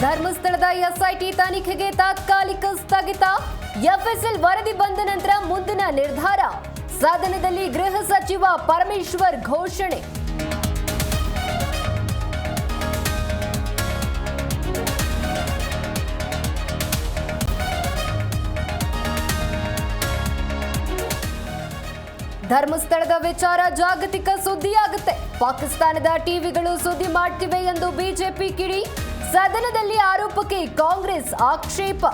ಧರ್ಮಸ್ಥಳದ ಎಸ್ಐಟಿ ತನಿಖೆಗೆ ತಾತ್ಕಾಲಿಕ ಸ್ಥಗಿತ, ಎಫ್ಎಸ್ಎಲ್ ವರದಿ ಬಂದ ನಂತರ ಮುಂದಿನ ನಿರ್ಧಾರ. ಸದನದಲ್ಲಿ ಗೃಹ ಸಚಿವ ಪರಮೇಶ್ವರ್ ಘೋಷಣೆ. ಧರ್ಮಸ್ಥಳದ ವಿಚಾರ ಜಾಗತಿಕ ಸುದ್ದಿಯಾಗುತ್ತೆ. ಪಾಕಿಸ್ತಾನದ ಟಿವಿಗಳು ಸುದ್ದಿ ಮಾಡ್ತಿವೆ ಎಂದು ಬಿಜೆಪಿ ಕಿಡಿ. ಸದನದಲ್ಲಿ ಆರೋಪಕ್ಕೆ ಕಾಂಗ್ರೆಸ್ ಆಕ್ಷೇಪ.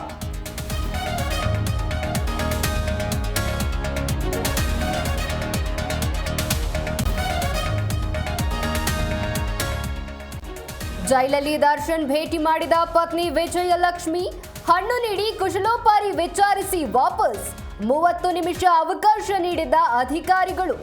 ಜೈಲಲ್ಲಿ ದರ್ಶನ್ ಭೇಟಿ ಮಾಡಿದ ಪತ್ನಿ ವಿಜಯಲಕ್ಷ್ಮಿ, ಹಣ್ಣು ನೀಡಿ ಕುಶಲೋಪಾರಿ ವಿಚಾರಿಸಿ ವಾಪಸ್. ಮೂವತ್ತು ನಿಮಿಷ ಅವಕಾಶ ನೀಡಿದ ಅಧಿಕಾರಿಗಳು.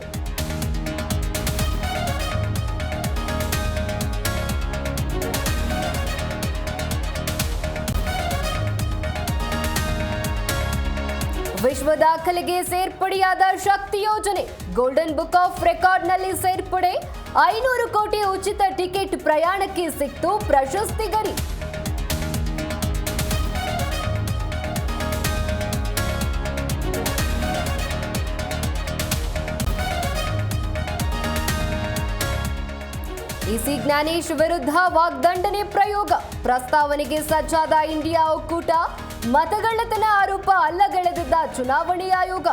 ವಿಶ್ವ ದಾಖಲೆಗೆ ಸೇರ್ಪಡೆಯಾದ ಶಕ್ತಿ ಯೋಜನೆ. ಗೋಲ್ಡನ್ ಬುಕ್ ಆಫ್ ರೆಕಾರ್ಡ್ನಲ್ಲಿ ಸೇರ್ಪಡೆ. ಐನೂರು ಕೋಟಿ ಉಚಿತ ಟಿಕೆಟ್ ಪ್ರಯಾಣಕ್ಕೆ ಸಿಕ್ತು ಪ್ರಶಸ್ತಿ ಗರಿ ಇಸಿ ಜ್ಞಾನೇಶ್ ವಿರುದ್ಧ ವಾಗ್ದಂಡನೆ ಪ್ರಯೋಗ. ಪ್ರಸ್ತಾವನೆಗೆ ಸಜ್ಜಾದ ಇಂಡಿಯಾ ಒಕ್ಕೂಟ. ಮತಗಳ್ಳತನ ಆರೋಪ ಅಲ್ಲಗಳೆದಿದ್ದ ಚುನಾವಣೆ ಆಯೋಗ.